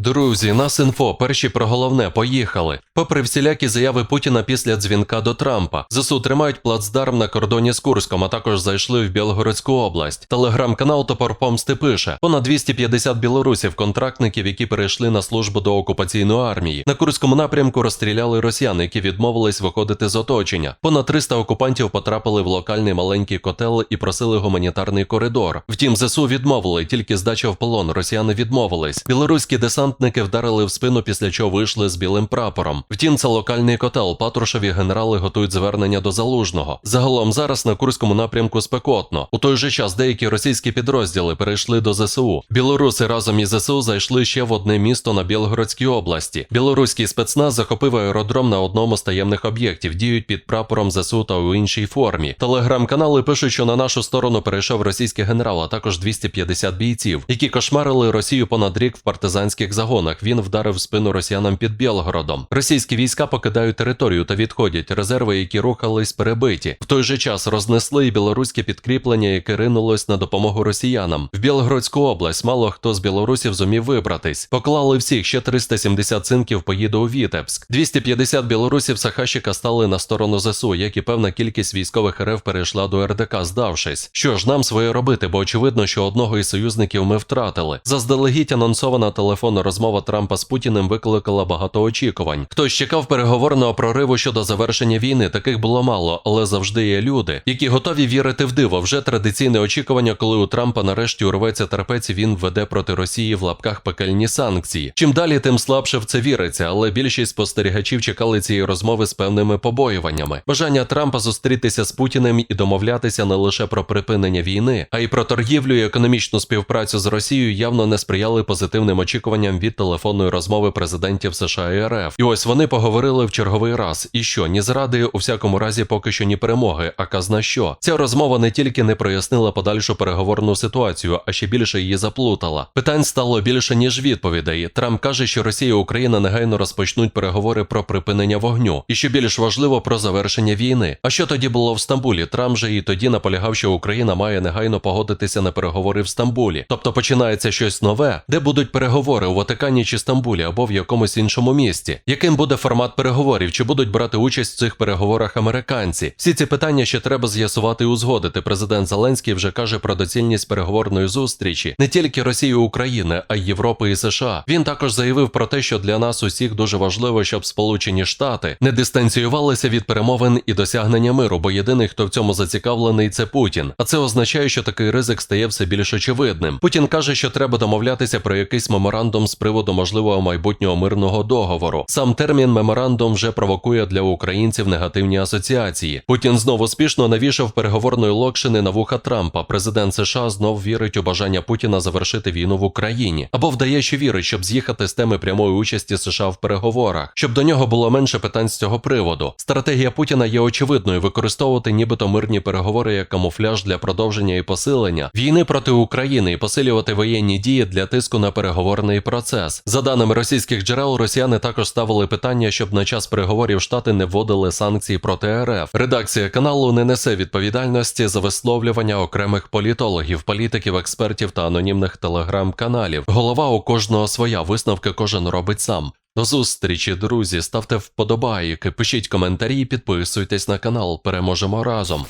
Друзі, нас інфо, перші про головне, поїхали. Попри всілякі заяви Путіна після дзвінка до Трампа, ЗСУ тримають плацдарм на кордоні з Курском, а також зайшли в Білгородську область. Телеграм-канал Топор Помсти пише: понад 250 білорусів, контрактників, які перейшли на службу до окупаційної армії. На Курському напрямку розстріляли росіян, які відмовились виходити з оточення. Понад 300 окупантів потрапили в локальний маленький котел і просили гуманітарний коридор. Втім, ЗСУ відмовили, тільки здача в полон. Росіяни відмовились. Білоруські десантники вдарили в спину, після чого вийшли з білим прапором. Втім, це локальний котел. Патрушеві генерали готують звернення до залужного. Загалом зараз на Курському напрямку спекотно. У той же час деякі російські підрозділи перейшли до ЗСУ. Білоруси разом із ЗСУ зайшли ще в одне місто на Білгородській області. Білоруський спецназ захопив аеродром на одному з таємних об'єктів. Діють під прапором ЗСУ та у іншій формі. Телеграм-канали пишуть, що на нашу сторону перейшов російський генерал, а також 250 бійців, які кошмарили Росію понад рік в партизанських загонах. Він вдарив спину росіянам під Білгородом. Російські війська покидають територію та відходять. Резерви, які рухались, перебиті. В той же час рознесли і білоруське підкріплення, яке ринулось на допомогу росіянам. В Білгородську область мало хто з білорусів зумів вибратись. Поклали всіх ще 370 цинків поїде у Вітебськ. 250 білорусів Сахащика стали на сторону ЗСУ, як і певна кількість військових РФ перейшла до РДК, здавшись. Що ж, нам своє робити, бо очевидно, що одного із союзників ми втратили. Заздалегідь анонсована телефонна розмова Трампа з Путіним викликала багато очікувань. Хтось чекав переговорного прориву щодо завершення війни. Таких було мало, але завжди є люди, які готові вірити в диво. Вже традиційне очікування, коли у Трампа нарешті урветься терпець, він введе проти Росії в лапках пекельні санкції. Чим далі, тим слабше в це віриться, але більшість спостерігачів чекали цієї розмови з певними побоюваннями. Бажання Трампа зустрітися з Путіним і домовлятися не лише про припинення війни, а й про торгівлю і економічну співпрацю з Росією явно не сприяли позитивним очікуванням від телефонної розмови президентів США і РФ. І ось вони поговорили в черговий раз. І що ні зради, у всякому разі, поки що ні перемоги. А казна що ця розмова не тільки не прояснила подальшу переговорну ситуацію, а ще більше її заплутала. Питань стало більше ніж відповідей. Трамп каже, що Росія і Україна негайно розпочнуть переговори про припинення вогню, і що більш важливо про завершення війни. А що тоді було в Стамбулі? Трамп же і тоді наполягав, що Україна має негайно погодитися на переговори в Стамбулі. Тобто починається щось нове, де будуть переговори Ватикані чи Стамбулі або в якомусь іншому місті. Яким буде формат переговорів? Чи будуть брати участь в цих переговорах американці? Всі ці питання ще треба з'ясувати і узгодити. Президент Зеленський вже каже про доцільність переговорної зустрічі не тільки Росії України, а й Європи і США. Він також заявив про те, що для нас усіх дуже важливо, щоб Сполучені Штати не дистанціювалися від перемовин і досягнення миру, бо єдиний, хто в цьому зацікавлений, це Путін. А це означає, що такий ризик стає все більш очевидним. Путін каже, що треба домовлятися про якийсь меморандум з приводу можливого майбутнього мирного договору. Сам термін меморандум вже провокує для українців негативні асоціації. Путін знову успішно навішав переговорної локшини на вуха Трампа. Президент США знов вірить у бажання Путіна завершити війну в Україні або вдає, що вірить, щоб з'їхати з теми прямої участі США в переговорах, щоб до нього було менше питань з цього приводу. Стратегія Путіна є очевидною використовувати нібито мирні переговори як камуфляж для продовження і посилення війни проти України і посилювати воєнні дії для тиску на переговорний процес. За даними російських джерел, росіяни також ставили питання, щоб на час переговорів штати не вводили санкції проти РФ. Редакція каналу не несе відповідальності за висловлювання окремих політологів, політиків, експертів та анонімних телеграм-каналів. Голова у кожного своя висновки кожен робить сам. До зустрічі, друзі. Ставте вподобайки, пишіть коментарі, підписуйтесь на канал. Переможемо разом.